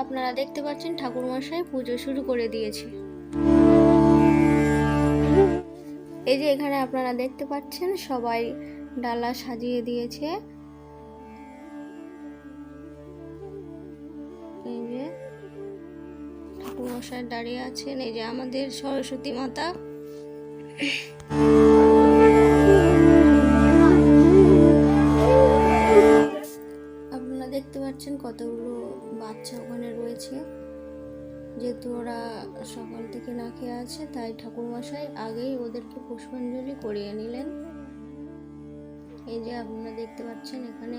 আপনারা দেখতে পাচ্ছেন ঠাকুরমশাই পুজো শুরু করে দিয়েছে। এই যে এখানে আপনারা দেখতে পাচ্ছেন সবাই ডালা সাজিয়ে দিয়েছে। এই যে ঠাকুরমশাই দাঁড়িয়ে আছেন, এই যে আমাদের সরস্বতী মাতা। পাচ্ছেন কতগুলো বাচ্চা ওখানে রয়েছে যেহেতু ওরা সকাল থেকে না খেয়ে আছে তাই ঠাকুরমশাই আগেই ওদেরকে পুষ্পাঞ্জলি করিয়ে নিলেন এই যে আপনারা দেখতে পাচ্ছেন এখানে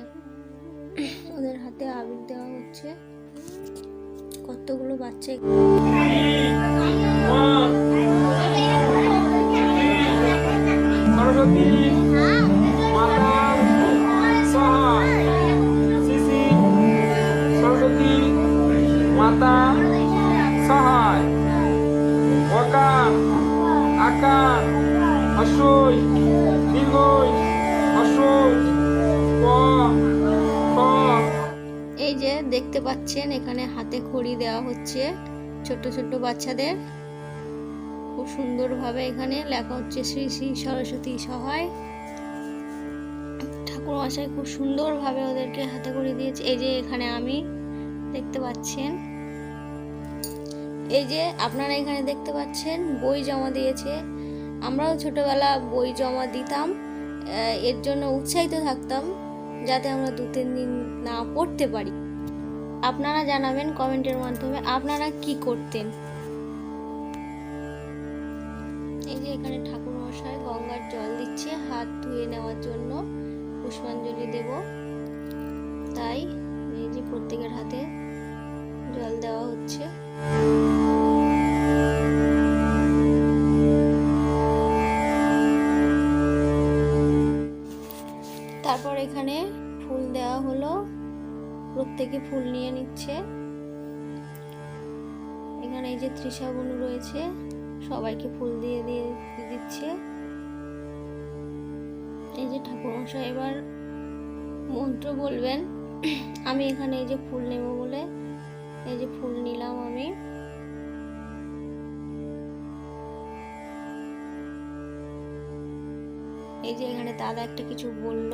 ওদের হাতে আবির দেওয়া হচ্ছে কতগুলো বাচ্চা সরস্বতী মাতা, সহায়। অকার আকার খ। এই যে দেখতে পাচ্ছেন, এখানে হাতে খড়ি দেওয়া হচ্ছে ছোট ছোট বাচ্চাদের। খুব সুন্দরভাবে এখানে লেখা হচ্ছে শ্রী শ্রী সরস্বতী সহায়। ঠাকুর মশাই খুব সুন্দরভাবে ওদেরকে হাতে খড়ি দিয়েছে। এই যে এখানে আমি দেখতে পাচ্ছেন এই যে আপনারা এখানে দেখতে পাচ্ছেন, বই জমা দিয়েছে। আমরাও ছোটবেলা বই জমা দিতাম। এর জন্য উৎসাহিত থাকতাম যাতে আমরা দু, তিন দিন না পড়তে পারি। আপনারা জানাবেন কমেন্টের মাধ্যমে আপনারা কি করতেন। এই যে এখানে ঠাকুর মশাই গঙ্গার জল দিচ্ছে, হাত ধুয়ে নেওয়ার জন্য পুষ্পাঞ্জলি দেব। তাই এখানে ফুল দেওয়া হলো। প্রত্যেকে ফুল নিয়ে নিচ্ছে। এখানে এই যে ত্রিশা বনু রয়েছে, সবাইকে ফুল দিয়ে দিয়ে দিচ্ছে। এই যে ঠাকুরমশাই এবার মন্ত্র বলবেন, আমি এখানে এই যে ফুল নেব বলে, এই যে ফুল নিলাম আমি। এই যে এখানে দাদা একটা কিছু বলল।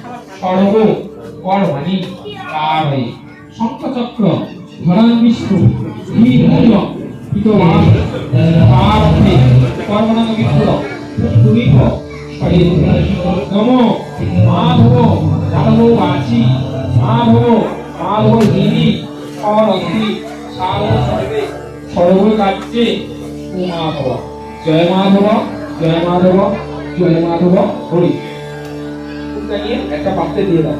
সর্ব কর্মাণি কারয়ে শঙ্খচক্র ধরান বিষ্ণু ধীমূল পিতবাস পারথে কর্মণাম বিপুল পুরীক শরীর নম মাধব সার জয় মাধব জয় মাধব জয় মাধব, হরি। একটা পাত্রে দিয়ে দাও।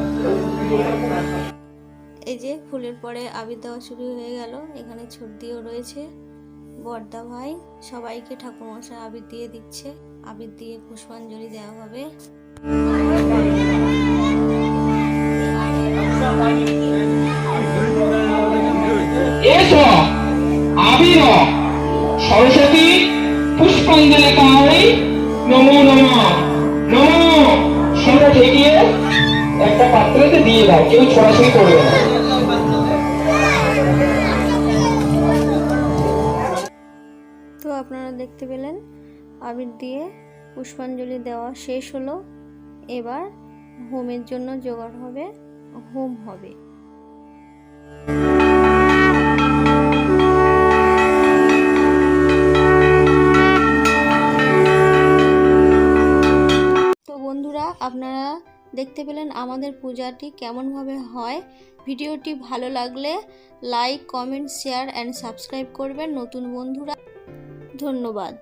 এই যে ফুলের পরে আবির দেওয়া শুরু হয়ে গেল এখানে ছর্দিও রয়েছে। বর্দা ভাই সবাইকে ঠাকুরমশাই আবির দিয়ে দিচ্ছে। আবির দিয়ে পুষ্পাঞ্জলি দেওয়া হবে। আবির সরস্বতী পুষ্পাঞ্জলি কাহরি নমো নম। নমো। সোনা ঠেকিয়ে একটা দিয়ে কেউ ছড়াছড়ি করবে না। তো আপনারা দেখতে পেলেন, আবির দিয়ে পুষ্পাঞ্জলি দেওয়া শেষ হলো। এবার হোমের জন্য জোগাড় হবে, হোম হবে। দেখতে পেলেন আমাদের পূজাটি কেমনভাবে হয়। ভিডিওটি ভালো লাগলে like comment share and subscribe করবেন নতুন বন্ধুরা। ধন্যবাদ।